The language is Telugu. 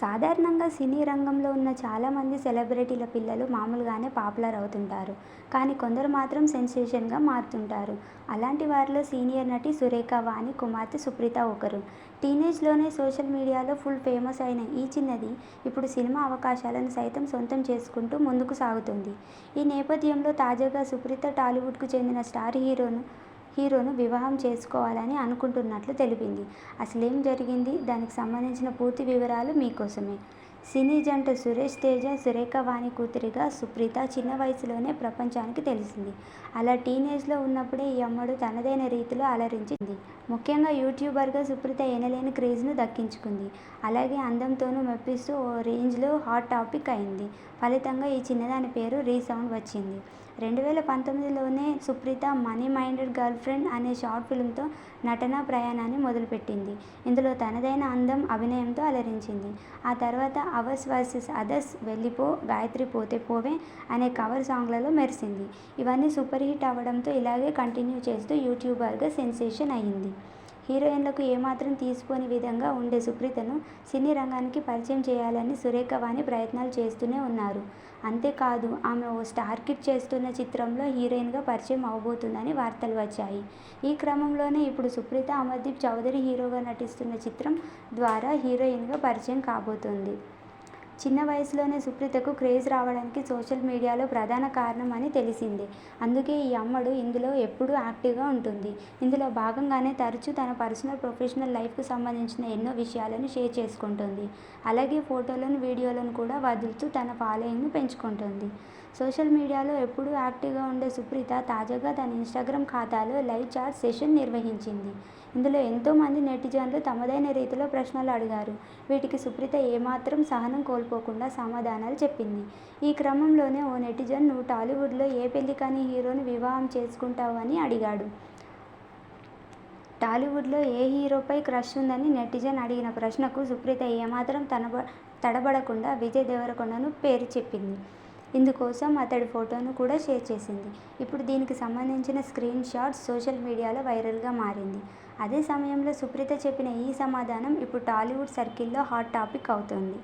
సాధారణంగా సినీ రంగంలో ఉన్న చాలామంది సెలబ్రిటీల పిల్లలు మామూలుగానే పాపులర్ అవుతుంటారు. కానీ కొందరు మాత్రం సెన్సేషన్గా మారుతుంటారు. అలాంటి వారిలో సీనియర్ నటి సురేఖ వాణి కుమార్తె సుప్రీత ఒకరు. టీనేజ్లోనే సోషల్ మీడియాలో ఫుల్ ఫేమస్ అయిన ఈ చిన్నది ఇప్పుడు సినిమా అవకాశాలను సైతం సొంతం చేసుకుంటూ ముందుకు సాగుతుంది. ఈ నేపథ్యంలో తాజాగా సుప్రీత టాలీవుడ్కు చెందిన స్టార్ హీరోను హీరోను వివాహం చేసుకోవాలని అనుకుంటున్నట్లు తెలిపింది. అసలేం జరిగింది? దానికి సంబంధించిన పూర్తి వివరాలు మీకోసమే. సినీ జంట సురేష్ తేజ సురేఖ వాణి కూతురిగా సుప్రీత చిన్న వయసులోనే ప్రపంచానికి తెలిసింది. అలా టీనేజ్లో ఉన్నప్పుడే ఈ అమ్మడు తనదైన రీతిలో అలరించింది. ముఖ్యంగా యూట్యూబర్గా సుప్రీత ఎనలేని క్రేజ్ను దక్కించుకుంది. అలాగే అందంతోనూ మెప్పిస్తూ ఓ రేంజ్లో హాట్ టాపిక్ అయింది. ఫలితంగా ఈ చిన్నదాని పేరు రీసౌండ్ వచ్చింది. రెండు వేల పంతొమ్మిదిలోనే Supritha money minded girl friend అనే షార్ట్ ఫిల్మ్తో నటనా ప్రయాణాన్ని మొదలుపెట్టింది. ఇందులో తనదైన అందం అభినయంతో అలరించింది. ఆ తర్వాత అవర్స్ వర్సెస్ అదర్స్ వెళ్ళిపో గాయత్రి పోతే పోవే అనే కవర్ సాంగ్లలో మెరిసింది. ఇవన్నీ సూపర్ హిట్ అవ్వడంతో ఇలాగే కంటిన్యూ చేస్తూ యూట్యూబర్గా సెన్సేషన్ అయ్యింది. హీరోయిన్లకు ఏమాత్రం తీసిపోని విధంగా ఉండే సుప్రీతను సినీ రంగానికి పరిచయం చేయాలని సురేఖ వాణి ప్రయత్నాలు చేస్తూనే ఉన్నారు. అంతేకాదు ఆమె ఓ స్టార్ కిట్ చేస్తున్న చిత్రంలో హీరోయిన్గా పరిచయం అవబోతుందని వార్తలు వచ్చాయి. ఈ క్రమంలోనే ఇప్పుడు సుప్రీత అమర్దీప్ చౌదరి హీరోగా నటిస్తున్న చిత్రం ద్వారా హీరోయిన్గా పరిచయం కాబోతుంది. చిన్న వయసులోనే సుప్రీతకు క్రేజ్ రావడానికి సోషల్ మీడియాలో ప్రధాన కారణం అని తెలిసింది. అందుకే ఈ అమ్మడు ఇందులో ఎప్పుడూ యాక్టివ్గా ఉంటుంది. ఇందులో భాగంగానే తరచూ తన పర్సనల్ ప్రొఫెషనల్ లైఫ్కు సంబంధించిన ఎన్నో విషయాలను షేర్ చేసుకుంటుంది. అలాగే ఫోటోలను వీడియోలను కూడా వదులుతూ తన ఫాలోయింగ్ను పెంచుకుంటుంది. సోషల్ మీడియాలో ఎప్పుడూ యాక్టివ్గా ఉండే సుప్రీత తాజాగా తన ఇన్స్టాగ్రామ్ ఖాతాలో లైవ్ చాట్ సెషన్ నిర్వహించింది. ఇందులో ఎంతోమంది నెటిజన్లు తమదైన రీతిలో ప్రశ్నలు అడిగారు. వీటికి సుప్రీత ఏమాత్రం సహనం కోలుకోకుండా సమాధానాలు చెప్పింది. ఈ క్రమంలోనే ఓ నెటిజన్ నువ్వు టాలీవుడ్లో ఏ పెళ్ళి కాని హీరోని వివాహం చేసుకుంటావు అని అడిగాడు. టాలీవుడ్లో ఏ హీరోపై క్రష్ ఉందని నెటిజన్ అడిగిన ప్రశ్నకు సుప్రీత ఏమాత్రం తనబ తడబడకుండా విజయ్ దేవరకొండను పేరు చెప్పింది. ఇందుకోసం అతడి ఫోటోను కూడా షేర్ చేసింది. ఇప్పుడు దీనికి సంబంధించిన స్క్రీన్ షాట్స్ సోషల్ మీడియాలో వైరల్గా మారింది. అదే సమయంలో సుప్రీత చెప్పిన ఈ సమాధానం ఇప్పుడు టాలీవుడ్ సర్కిల్లో హాట్ టాపిక్ అవుతోంది.